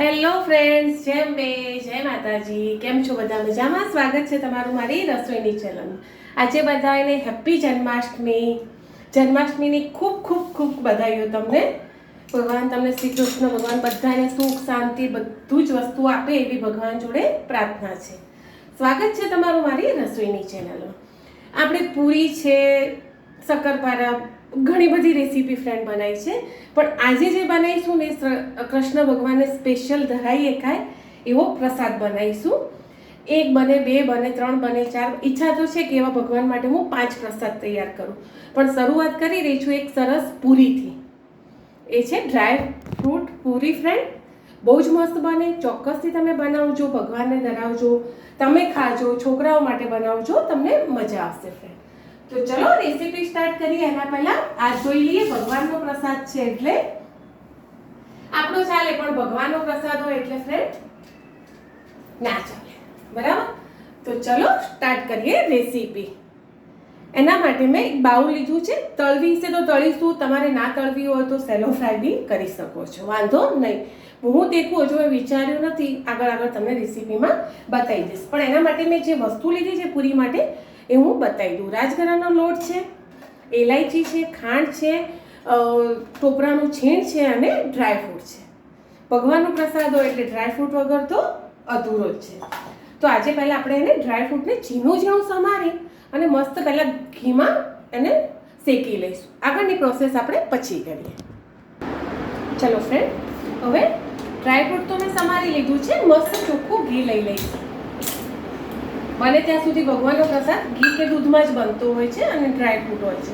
Hello friends જેમ બે જય માતાજી. કેમ છો બધા? મજામાં? સ્વાગત છે તમારું મારી રસોઈની ચેનલ આજે બધાને હેપી જન્માષ્ટમી. જન્માષ્ટમીની ખૂબ ખૂબ ખૂબ બધાઈઓ તમને. ભગવાન તમને શ્રી કૃષ્ણ, ભગવાન બધાને સુખ, શાંતિ, બધું જ વસ્તુ આપે એવી ભગવાન જોડે પ્રાર્થના છે. સ્વાગત છે તમારું મારી રસોઈની ચેનલમાં. આપણે પૂરી છે શક્કરપારા ઘણી બધી રેસીપી ફ્રેન્ડ બનાવી છે. પણ આજે જે બનાવીશું ને કૃષ્ણ ભગવાનને સ્પેશિયલ ધરાઈ ખાય એવો પ્રસાદ બનાવીશું. એક બને, બે બને, ત્રણ બને, ચાર ઈચ્છા તો છે કે એવા ભગવાન માટે હું પાંચ પ્રસાદ તૈયાર કરું. પણ શરૂઆત કરી રહી છું એક સરસ પૂરીથી. એ છે ડ્રાય ફ્રૂટ પૂરી ફ્રેન્ડ બહુ જ મસ્ત બને. ચોક્કસથી તમે બનાવજો, ભગવાનને ધરાવજો. તમે ખાજો, છોકરાઓ માટે બનાવજો, તમને મજા આવશે ફ્રેન્ડ તો ચલો રેસીપી સ્ટાર્ટ કરીએ. એના પહેલા આ જોઈ લઈએ, ભગવાનનો પ્રસાદ છે એટલે. આપણો ચાલે, પણ ભગવાનનો પ્રસાદ હોય એટલે ફ્રેન્ડ ના ચાલે. બરાબર? તો ચલો સ્ટાર્ટ કરીએ રેસીપી એના માટે મેં એક બાઉલ લીધું છે. તળવી છે તો તળીશું. તમારે ના તળવી હોય તો સેલો ફ્રાય બી કરી શકો છો. વાંધો નહીં. હું દેખું, હજુ મેં વિચાર્યું નથી. આગળ આગળ તમને રેસીપીમાં બતાવી દઈશ. પણ એના માટે મેં જે વસ્તુ લીધી છે, પૂરી માટે એ હું બતાવી દઉં. રાજગરાનો લોટ છે, એલાયચી છે, ખાંડ છે ટોપરાનું છીણ છે અને ડ્રાય ફ્રૂટ છે. ભગવાનનો પ્રસાદ હોય એટલે ડ્રાયફ્રૂટ વગર તો અધૂરો જ છે. તો આજે પહેલાં આપણે એને ડ્રાયફ્રૂટને ઝીણું ઝીણું સમારી અને મસ્ત પહેલાં ઘીમાં એને શેકી લઈશું. આગળની પ્રોસેસ આપણે પછી કરીએ. ચલો ફ્રેન્ડ હવે ડ્રાયફ્રૂટ તો મેં સમારી લીધું છે, મસ્ત ચોખ્ખું ઘી લઈ લઈશું. બને ત્યાં સુધી ભગવાનનો પ્રસાદ ઘી કે દૂધમાં જ બનતો હોય છે અને ડ્રાય ફ્રૂટ હોય છે.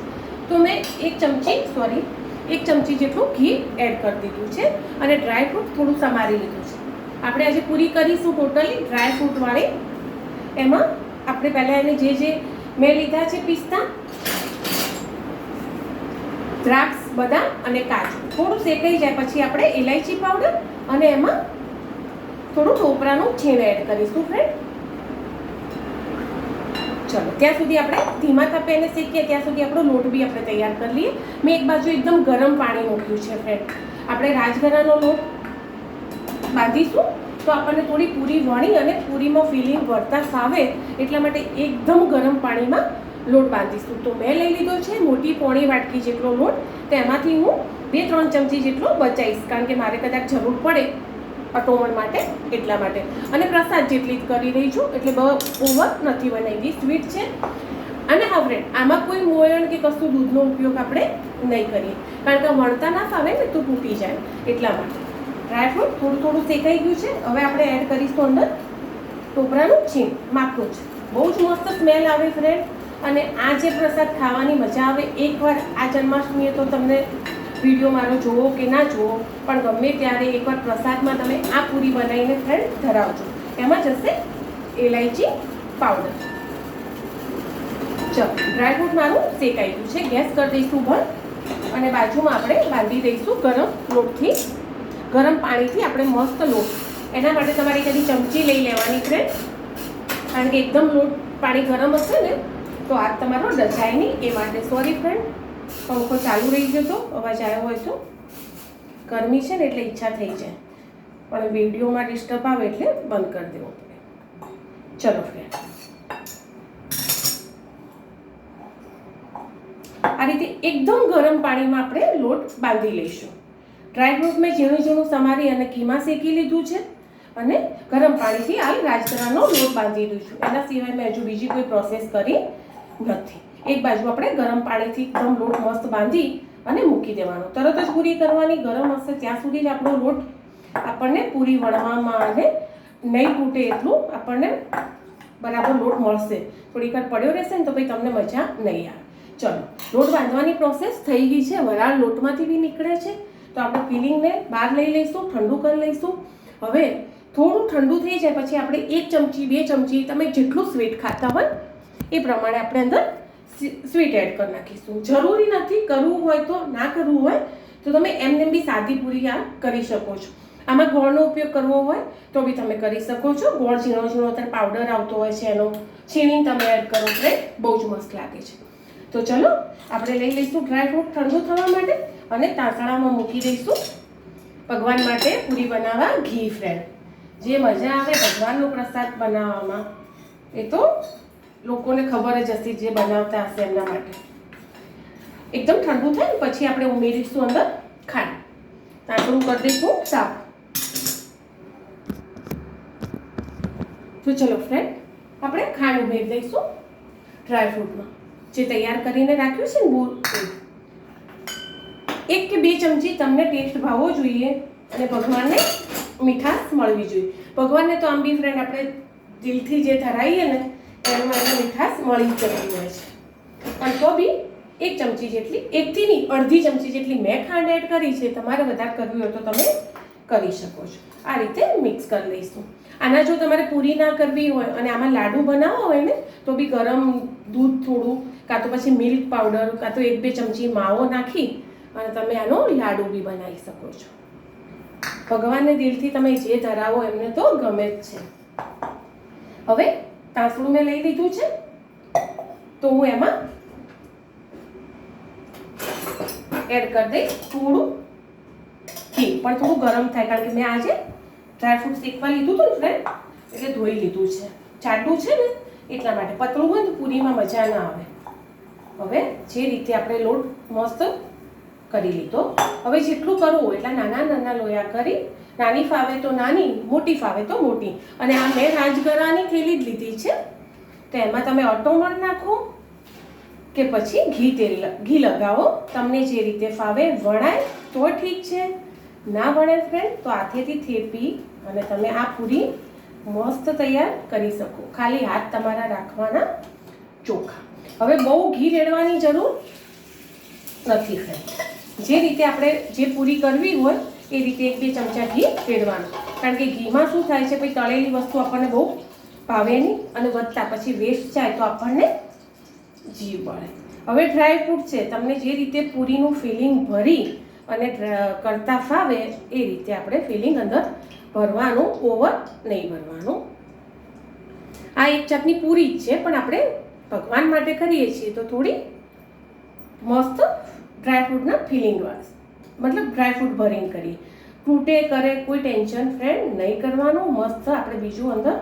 તો મેં એક ચમચી સોરી એક ચમચી જેટલું ઘી એડ કરી દીધું છે અને ડ્રાય ફ્રૂટ થોડું સમારી લીધું છે. આપણે આજે પૂરી કરીશું ટોટલી ડ્રાય ફ્રૂટવાળી એમાં આપણે પહેલાં એને જે જે મેં લીધા છે પિસ્તા, દ્રાક્ષ, બદામ અને કાજુ. થોડું શેકાઈ જાય પછી આપણે ઇલાયચી પાવડર અને એમાં થોડું ટોપરાનું છીણ એડ કરીશું ફ્રેન્ડ ચલો, ત્યાં સુધી આપણે ધીમા તાપે એને શેકીએ, ત્યાં સુધી આપણો લોટ બી આપણે તૈયાર કરી લઈએ. મેં એક બાજુ એકદમ ગરમ પાણી મૂક્યું છે ફ્રેન્ડ આપણે રાજગરાનો લોટ બાંધીશું, તો આપણને થોડી પૂરી વણી અને પૂરીમાં ફિલિંગ વળતા ફાવે એટલા માટે એકદમ ગરમ પાણીમાં લોટ બાંધીશું. તો મેં લઈ લીધો છે મોટી પોણી વાટકી જેટલો લોટ, તેમાંથી હું બે ત્રણ ચમચી જેટલો બચાવીશ કારણ કે મારે કદાચ જરૂર પડે. અટોમણ માટે એટલા માટે. અને પ્રસાદ જેટલી જ કરી રહી છું, એટલે બહુ ઓવર નથી બનાવી સ્વીટ છે. અને હા ફ્રેન્ડ આમાં કોઈ મોયણ કે કશું દૂધનો ઉપયોગ આપણે નહીં કરીએ. કારણ કે વણતા ના ફાવે ને તો તૂટી જાય. એટલા માટે. ડ્રાયફ્રૂટ થોડું થોડું શેકાઈ ગયું છે. હવે આપણે એડ કરીશું અંદર ટોપરાનું છીણ માપનું છે. બહુ જ મસ્ત સ્મેલ આવે ફ્રેન્ડ અને આ જે પ્રસાદ ખાવાની મજા આવે, એકવાર આ જન્માષ્ટમીએ તો તમને વીડિયો મારો જુઓ કે ના જુઓ, પણ ગમે ત્યારે એકવાર પ્રસાદમાં તમે આ પૂરી બનાવીને ફ્રેન્ડ ધરાવજો. એમાં જશે એલાયચી પાવડર ચલો ડ્રાયફ્રૂટ મારું શેકાઈ ગયું છે. ગેસ કરી દઈશું બંધ અને બાજુમાં આપણે બાંધી દઈશું ગરમ લોટથી. ગરમ પાણીથી આપણે મસ્ત લોટ. એના માટે તમારે કદી ચમચી લઈ લેવાની ફ્રેન્ડ કારણ કે એકદમ લોટ પાણી ગરમ હશે ને, તો આ તમારો ડજાય નહીં એ માટે. સોરી ફ્રેન્ડ પંખો ચાલુ રહી ગયો હતો અવાજ આવ્યો હોય તો. ગરમી છે ને એટલે ઈચ્છા થઈ જાય. પણ વિડીયોમાં ડિસ્ટર્બ આવે એટલે બંધ કરી દેવો ચલો ફ્રેન્ડ આ રીતે એકદમ ગરમ પાણીમાં આપણે લોટ બાંધી લઈશું. ડ્રાય ફ્રૂટ મેં ઝીણું ઝીણું સમારી અને ઘીમાં શેકી લીધું છે અને ગરમ પાણીથી આ રાજગરાનો લોટ બાંધી દીધું એના સિવાય મેં હજુ બીજી કોઈ પ્રોસેસ કરી નથી. એક બાજુ આપણે ગરમ પાણીથી એકદમ લોટ મસ્ત બાંધી અને મૂકી દેવાનો. તરત જ પૂરી કરવાની, ગરમ હશે ત્યાં સુધી જ આપણો લોટ આપણને પૂરી વણવામાં અને નહીં તૂટે એટલું આપણને બરાબર લોટ મળશે. થોડીક વાર પડ્યો રહેશે ને તો ભાઈ તમને મજા નહીં આવે. ચલો, લોટ બાંધવાની પ્રોસેસ થઈ ગઈ છે. વરાળ લોટમાંથી બી નીકળે છે. તો આપણે ફિલિંગને બહાર લઈ લઈશું, ઠંડુ કરી લઈશું. હવે થોડું ઠંડુ થઈ જાય પછી આપણે એક ચમચી, બે ચમચી, તમે જેટલું સ્વીટ ખાતા હોય એ પ્રમાણે આપણે અંદર સ્વીટ એડ કરી નાખીશું. જરૂરી નથી કરવું હોય તો ના કરવું હોય તો તમે એમને બી સાદી પૂરી આ કરી શકો છો. આમાં ગોળનો ઉપયોગ કરવો હોય તો બી તમે કરી શકો છો. ગોળ ઝીણો ઝીણો અત્યારે પાવડર આવતો હોય છે એનો છીણીને તમે એડ કરો એટલે બહુ જ મસ્ત લાગે છે. તો ચલો, આપણે લઈ લઈશું ડ્રાય ફ્રૂટ ઠંડુ થવા માટે અને તાંતણામાં મૂકી દઈશું. ભગવાન માટે પૂરી બનાવવા ઘી ફ્રેન્ડ જે મજા આવે ભગવાનનો પ્રસાદ બનાવવામાં. એ તો લોકોને ખબર જ હશે જે બનાવતા હશે એમના માટે. એકદમ ઠંડુ થાય ને, પછી આપણે ઉમેરીશું અંદર? ખાંડ. તાંતરું કરી દઈશું, સાફ. તો ચલો ફ્રેન્ડ આપણે ખાંડ ઉમેરી દઈશું ડ્રાયફ્રૂટમાં જે તૈયાર કરીને રાખ્યું છે ને બૂર એક કે બે ચમચી તમને ટેસ્ટ ભાવવો જોઈએ અને ભગવાનને મીઠાશ મળવી જોઈએ. ભગવાનને તો આમ બી ફ્રેન્ડ આપણે દિલથી જે ધરાઈએ ને એમાં એને મીઠાશ મળી જતી હોય છે. પણ તો બી એક ચમચી જેટલી, એકથી નહીં, અડધી ચમચી જેટલી મેં ખાંડ એડ કરી છે. તમારે વધારે કરવી હોય તો તમે કરી શકો છો. આ રીતે મિક્સ કરી લઈશું. આના જો તમારે પૂરી ના કરવી હોય અને આમાં લાડુ બનાવવા હોય ને, તો બી ગરમ દૂધ થોડું, કાં તો પછી મિલ્ક પાવડર કાં તો એક બે ચમચી માવો નાખી અને તમે આનો લાડુ બી બનાવી શકો છો. ભગવાનને દિલથી તમે જે ધરાવો એમને તો ગમે જ છે. હવે તાંસળું મેં લઈ લીધું છે. તો હું એમાં એડ કરી દઈશ. થોડું ઘી, પણ થોડું ગરમ થાય, કારણ કે મેં આજે ડ્રાયફ્રૂટ શેકવા લીધું હતું ને એટલે ધોઈ લીધું છે. જાડું છે ને, એટલા માટે. પતળું હોય ને પૂરીમાં મજા ના આવે. હવે જે રીતે આપણે લોટ મસ્ત કરી લીધો. હવે જેટલું કરવું એટલા નાના નાના લોયા કરી નાની ફાવે તો નાની, મોટી ફાવે તો મોટી. અને આ મેં રાજગરાની થેલી જ લીધી છે. તો એમાં તમે ઓટોમર નાખો કે પછી ઘી તેલ ઘી લગાવો. તમને જે રીતે ફાવે વણાય તો ઠીક છે. ના વણે ફ્રેન્ડ તો હાથેથી થેપી અને તમે આ પૂરી મસ્ત તૈયાર કરી શકો. ખાલી હાથ તમારા રાખવાના ચોખા. હવે બહુ ઘી રેડવાની જરૂર નથી ફ્રેન્ડ જે રીતે આપણે જે પૂરી કરવી હોય એ રીતે એક બે ચમચા ઘી રેડવાનું કારણ કે ઘીમાં શું થાય છે, ભાઈ તળેલી વસ્તુ આપણને બહુ ભાવે નહીં અને વધતા. પછી વેસ્ટ જાય તો આપણને જીવ બળે હવે ડ્રાય ફ્રૂટ છે, તમને જે રીતે પૂરીનું ફિલિંગ ભરી અને કરતા ફાવે એ રીતે આપણે ફિલિંગ અંદર ભરવાનું ઓવર નહીં ભરવાનું. આ એક જાતની પૂરી જ છે, પણ આપણે ભગવાન માટે કરીએ છીએ તો થોડી મસ્ત ડ્રાયફ્રૂટના ફિલિંગ મતલબ ડ્રાયફ્રૂટ ભરીને કરીએ. તૂટે કરે કોઈ ટેન્શન ફ્રેન્ડ નહીં કરવાનું. મસ્ત આપણે બીજું અંદર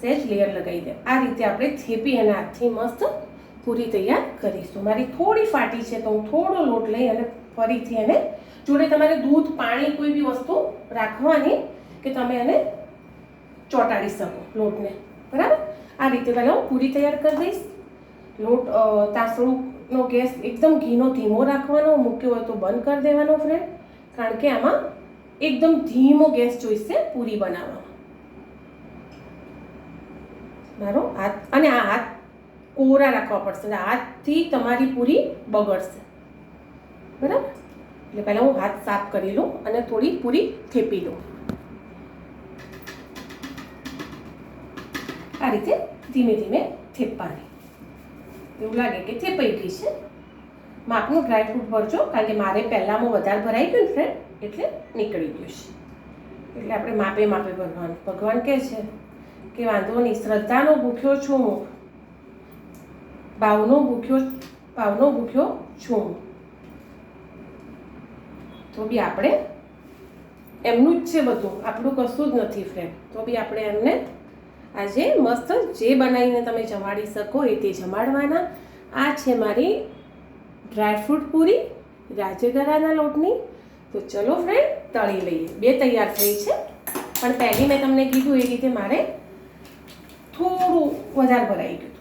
સેજ લેયર લગાવી દે. આ રીતે આપણે થેપી અને હાથથી મસ્ત પૂરી તૈયાર કરીશું. મારી થોડી ફાટી છે તો હું થોડો લોટ લઈ અને ફરીથી એને જોડે તમારે દૂધ પાણી કોઈ બી વસ્તુ રાખવાની કે તમે એને ચોંટાડી શકો લોટને. બરાબર? આ રીતે પહેલાં હું પૂરી તૈયાર કરી દઈશ. લોટ અ, તાસણુંનો ગેસ એકદમ ઘીનો ધીમો રાખવાનો, મૂક્યો હોય તો બંધ કરી દેવાનો ફ્રેન્ડ કારણ કે આમાં એકદમ ધીમો ગેસ જોઈશે પૂરી બનાવવામાં. મારો હાથ, અને આ હાથ કોરા રાખવા પડશે. એટલે હાથથી તમારી પૂરી બગડશે. બરાબર? એટલે પહેલાં હું હાથ સાફ કરી લઉં અને થોડી પૂરી થેપી લઉં. આ રીતે ધીમે ધીમે થેપવાની. એવું લાગે કે થેપાઈ ગઈ છે. માપનું ડ્રાયફ્રૂટ ભરજો, કારણ કે મારે પહેલાંમાં વધારે ભરાઈ ગયું ફ્રેન્ડ એટલે નીકળી ગયું છે. એટલે આપણે માપે માપે ભરવાનું. ભગવાન કહે છે કે વાંધો નહીં, શ્રદ્ધાનો ભૂખ્યો છું હું. ભાવનો ભૂખ્યો ભાવનો ભૂખ્યો છું તો બી આપણે એમનું જ છે બધું. આપણું કશું જ નથી ફ્રેન્ડ તો બી આપણે એમને આજે મસ્ત જે બનાવીને તમે જમાડી શકો એ તે જમાડવાના. આ છે મારી ડ્રાયફ્રૂટ પૂરી, રાજગરાના લોટની. તો ચલો ફ્રેન્ડ તળી લઈએ. બે તૈયાર થઈ છે. પણ પહેલી મેં તમને કીધું એ રીતે મારે થોડું વધારે ભરાઈ ગયું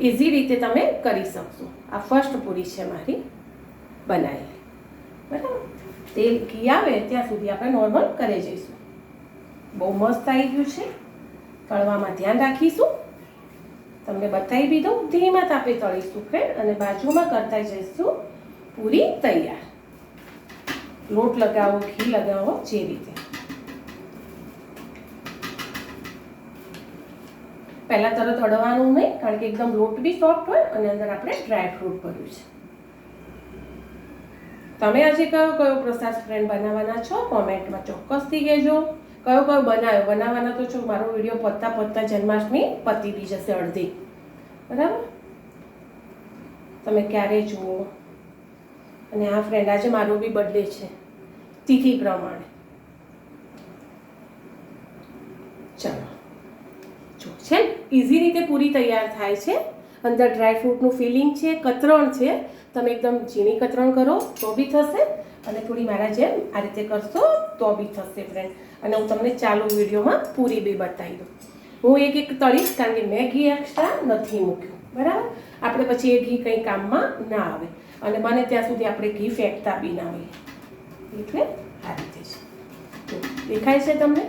ઇઝી રીતે તમે કરી શકશો. આ ફર્સ્ટ પૂરી છે મારી બનાવી બરાબર? તેલ ઘી આવે ત્યાં સુધી આપણે નોર્મલ કરી જઈશું. બહુ મસ્ત આવી ગયું છે. તળવામાં ધ્યાન રાખીશું. તમને બતાવી બી દઉં, ધીમા તાપે તળીશું ફ્રેન્ડ અને બાજુમાં કરતા જઈશું પૂરી તૈયાર. લોટ લગાવો, ઘી લગાવો, જે રીતે. પહેલાં તરત અડવાનું નહીં, કારણ કે એકદમ લોટ બી સોફ્ટ હોય અને અંદર આપણે ડ્રાય ફ્રૂટ ભર્યું છે. તમે આજે કયો કયો પ્રસાદ ફ્રેન્ડ બનાવવાના છો? કોમેન્ટમાં ચોક્કસથી કહેજો. કયો કયો બનાવ્યો? બનાવવાના તો છો મારો વીડિયો પતતા પતતા જન્માષ્ટમી પતી બી જશે અડધી. બરાબર? તમે ક્યારે જુઓ? અને આ ફ્રેન્ડ આજે મારો બી બર્થડે છે. તિથિ પ્રમાણે. ચાલો. જો, છે ઇઝી રીતે પૂરી તૈયાર થાય છે. અંદર ડ્રાય ફ્રૂટનું ફિલિંગ છે, કતરણ છે. તમે એકદમ ઝીણી કતરણ કરો, તો બી થશે. અને થોડી મારા જેમ આ રીતે કરશો, તો બી થશે ફ્રેન્ડ અને હું તમને ચાલુ વિડીયોમાં પૂરી બી બતાવી દઉં. હું એક એક તળીશ કારણ કે મેં ઘી એક્સ્ટ્રા નથી મૂક્યું. બરાબર? આપણે પછી એ ઘી કંઈ કામમાં ના આવે. અને બને ત્યાં સુધી આપણે ઘી ફેંકતા બી ના હોઈએ. એટલે આ રીતે છે. દેખાય છે તમને?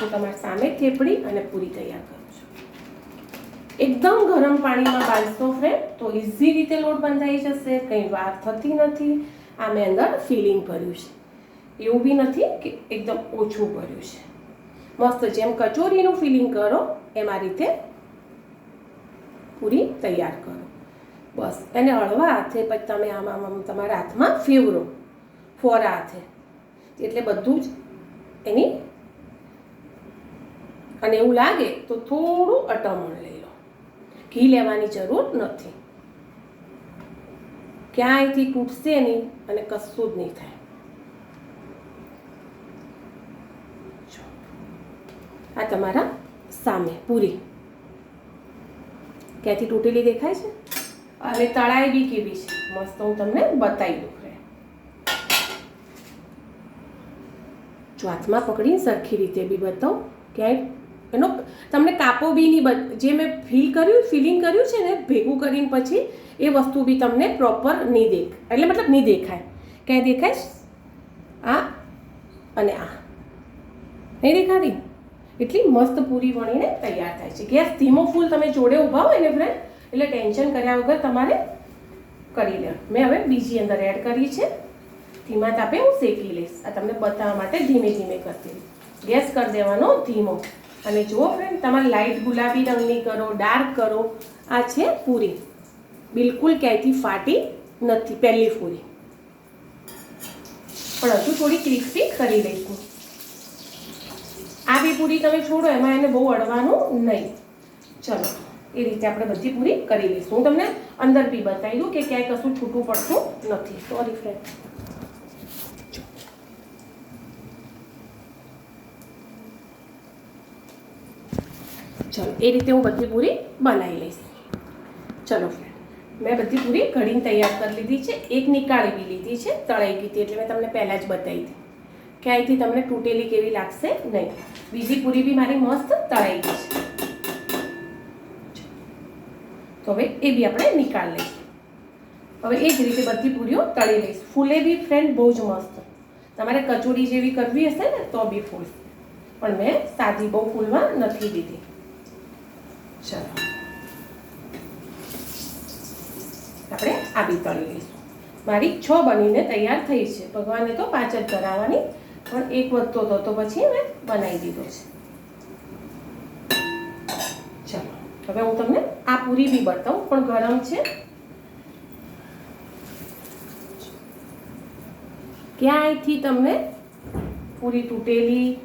હું તમારી સામે થેપડી અને પૂરી તૈયાર કરું છું. એકદમ ગરમ પાણીમાં બાંધશો ફ્રેન્ડ તો ઇઝી રીતે લોટ બંધાઈ જશે, કંઈ વાર થતી નથી. આ મેં અંદર ફિલિંગ કર્યું છે. એવું બી નથી કે એકદમ ઓછું ભર્યું છે. મસ્ત જેમ કચોરીનું ફિલિંગ કરો, એમ આ રીતે પૂરી તૈયાર કરો. બસ, એને હળવા હાથે પછી તમે આમ આમ તમારા હાથમાં ફેવરો, ફોરા હાથે. એટલે બધું જ એની અને એવું લાગે તો થોડું અટમણ લઈ લો. ઘી લેવાની જરૂર નથી. ક્યાંયથી તૂટશે નહીં અને કશું જ નહીં થાય જો. આ તમારા સામે પૂરી. ક્યાંથી તૂટેલી દેખાય છે? અને તળાઈ બી કેવી છે? મસ્ત હું તમને બતાવી દઉં જો હાથમાં પકડીને સરખી રીતે બી બતાવો ક્યાંય એનો તમને કાપો બી નહીં જે મેં ફીલ કર્યું ફિલિંગ કર્યું છે ને ભેગું કરીને પછી એ વસ્તુ બી તમને પ્રોપર નહીં દેખ એટલે મતલબ નહીં દેખાય. ક્યાંય દેખાય? આ અને આ. નહીં દેખાતી? એટલી મસ્ત પૂરી વણીને તૈયાર થાય છે. ગેસ ધીમો ફૂલ તમે જોડે ઊભા હોય ને ફ્રેન્ડ એટલે ટેન્શન કર્યા વગર તમારે કરી લે. મેં હવે બીજી અંદર એડ કરી છે. ધીમા તાપે હું શેકી લઈશ. આ તમને બતાવવા માટે ધીમે ધીમે કરતી ગેસ કરી દેવાનો ધીમો. અને જુઓ ફ્રેન્ડ તમારે લાઇટ ગુલાબી રંગની કરો ડાર્ક કરો. આ છે પૂરી. બિલકુલ ક્યાંયથી ફાટી નથી, પહેલી પૂરી. પણ હજુ થોડી ક્રિસ્પી કરી લઈશું આ બી પૂરી તમે છોડો, એમાં એને બહુ અડવાનું નહીં. ચલો, એ રીતે આપણે બધી પૂરી કરી લઈશું. હું તમને અંદર બી બતાવી દઉં કે ક્યાંય કશું છૂટું પડતું નથી. સોરી ફ્રેન્ડ ચલો, એ રીતે હું બધી પૂરી બનાવી લઈશ. ચલો ફ્રેન્ડ મેં બધી પૂરી ઘડીને તૈયાર કરી લીધી છે. એક નીકાળી બી લીધી છે, તળાઈ ગઈ એટલે મેં તમને પહેલાં જ બતાવી હતી કે અહીંથી તમને તૂટેલી કેવી લાગશે? નહીં. બીજી પૂરી બી મારી મસ્ત તળાઈ ગઈ છે. તો હવે એ બી આપણે નિકાળ લઈશું. હવે એ જ રીતે બધી પૂરીઓ તળી લઈશું. ફૂલે બી ફ્રેન્ડ બહુ જ મસ્ત. તમારે કચોરી જેવી કરવી હશે ને, તો બી ફૂલશે. પણ મેં સાદી બહુ ફૂલવા નથી દીધી. ચલો. આપણે આ બી તળી લઈશું. મારી છ બનીને તૈયાર થઈ છે. ભગવાનને તો પાંચ જ કરાવવાની પણ એક વધતો હતો, તો પછી મેં બનાવી દીધો છે. ચાલો, હવે હું તમને આ પૂરી બી બતાવું, પણ ગરમ છે. ક્યાંયથી તમને પૂરી તૂટેલી?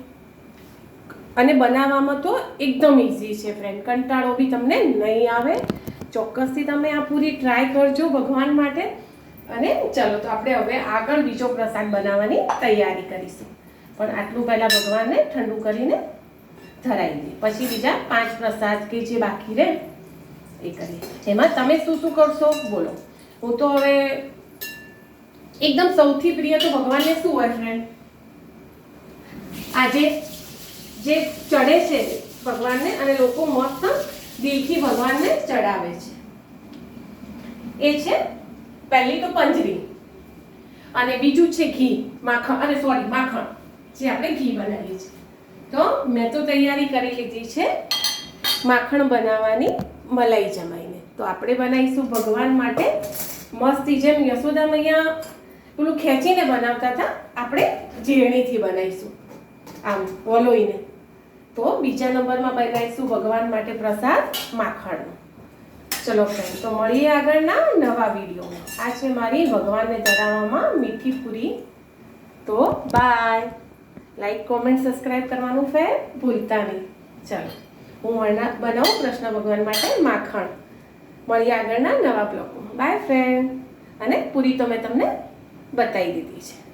અને બનાવવામાં તો એકદમ ઇઝી છે ફ્રેન્ડ કંટાળો બી તમને નહીં આવે. ચોક્કસથી તમે આ પૂરી ટ્રાય કરજો ભગવાન માટે. અને ચલો, તો આપણે હવે આગળ બીજો પ્રસાદ બનાવવાની તૈયારી કરીશું. પણ આટલું પહેલાં ભગવાનને ઠંડુ કરીને ધરાવી દઈએ પછી બીજા પાંચ પ્રસાદ કે જે બાકી રહે, એ કરીએ. એમાં તમે શું શું કરશો? બોલો. હું તો હવે એકદમ સૌથી પ્રિય તો ભગવાનને શું હોય ફ્રેન્ડ આજે જે ચડે છે ભગવાનને અને લોકો મસ્ત દિલથી ભગવાનને ચડાવે છે. એ છે પહેલી તો પંજરી અને બીજું છે ઘી, માખણ અને સોરી, માખણ. જે આપણે ઘી બનાવીએ છીએ. તો મેં તો તૈયારી કરી લીધી છે માખણ બનાવવાની મલાઈ જમાઈને. તો આપણે બનાવીશું ભગવાન માટે મસ્તી જેમ યશોદા મૈયા પેલું ખેંચીને બનાવતા હતા, આપણે ઝીણીથી બનાવીશું. આમ વલોઈને તો બીજા નંબરમાં બનાવીશું ભગવાન માટે પ્રસાદ માખણનો. ચલો ફ્રેન્ડ તો મળીએ આગળના નવા વિડીયોમાં. આ છે મારી ભગવાનને ધરાવવામાં મીઠી પૂરી. તો બાય લાઈક કોમેન્ટ સબસ્ક્રાઈબ કરવાનું ફેર ભૂલતા નહીં. ચાલો, હું વરના બનાવું કૃષ્ણ ભગવાન માટે માખણ. મળીએ આગળના નવા બ્લોગમાં. બાય ફ્રેન્ડ અને પૂરી તો મેં તમને બતાવી દીધી છે.